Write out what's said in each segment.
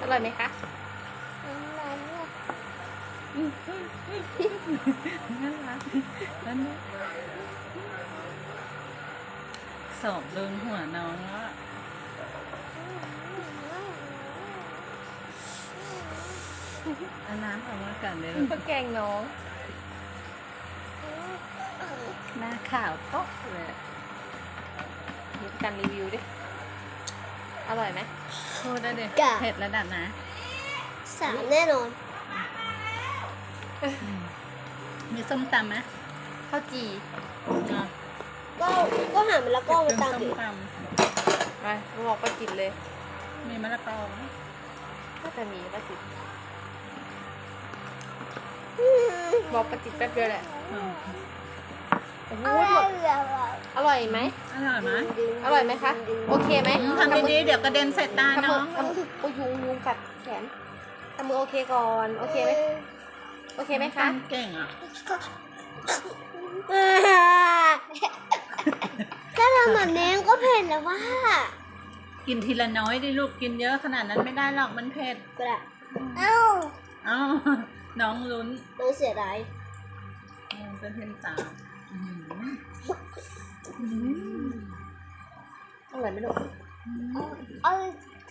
อร่อยไหมคะอน่านั่น่ะนั่กสอบโดนหัวน้องแล้วอาน้ำออกมากันเลยลากแกงน้อง หน้าขาวโต๊ะเลย การรีวิวดิ อร่อยไหมพูดได้เลยกะ เผ็ดระดับนะสามแน่นอนมีส้มตำไหมข้าวจีอะก็ก็หามันแล้วก็เป็มานตามส้มดิตไปบอกป้าจิตเลยำมีมะละกอไหมก็จะมีป้าจิตบอกป้าจิตแป๊บเดียวแหละอืมโอ้โหอหมดร่อยอร่ อยไหม อร่อยไหมอร่อยไหมคะ โอเคไหมอืมทำดีๆเดี๋ยวกระเด็นใส่ตาทำน้มือองทำโอ้ยยุงยุงกัดแขนทำมือโอเคก่อน โอเคไหมโอเคไหมคะตำเก่งอะ ถ้าทำแบบนี้ก็เผ็ดแล้วว่ากินทีละน้อยดิลูกกินเยอะขนาดนั้นไม่ได้หรอกมันเผ็ดก็ได้เอ้าเอ้าน้องลุ้นน้องเสียดายอืมเป็นเพ็นตาอื้อหือ อร่อยไหมลูกเอา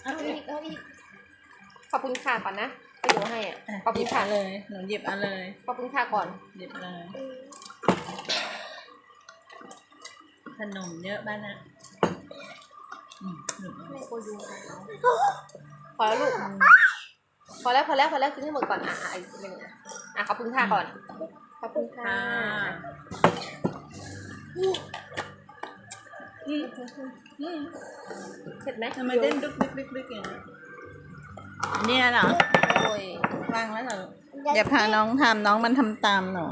เอาเอาอีอีกกเอาอีกขอบคุณค่ะก่อนนะไปดูให้อะอะขอบหคุยิณบค่ะเอาเลยหนูหยิบเอาเลยขอบคุณค่ะก่อนหยิบเลย ขนมเยอะบ้านนะอืมหยิบเอาแม่โกยุงกัดน้องพอแล้วลูกพอแล้วพอแล้วพอแล้วกินให้หมดก่อนอะอะอีกนิดนึงอะอะขอบคุณค่ะก่อนขอบคุณค่ะค่ะอืมอืม เสร็จไหมทำไมเต้นดุ๊กดิ๊กดิ๊กดิ๊กอย่างนี้เนี่ยเหรอโอ้ยวางแล้วเหรอลูกอย่าพาน้องทำน้องมันทำตามหนูอ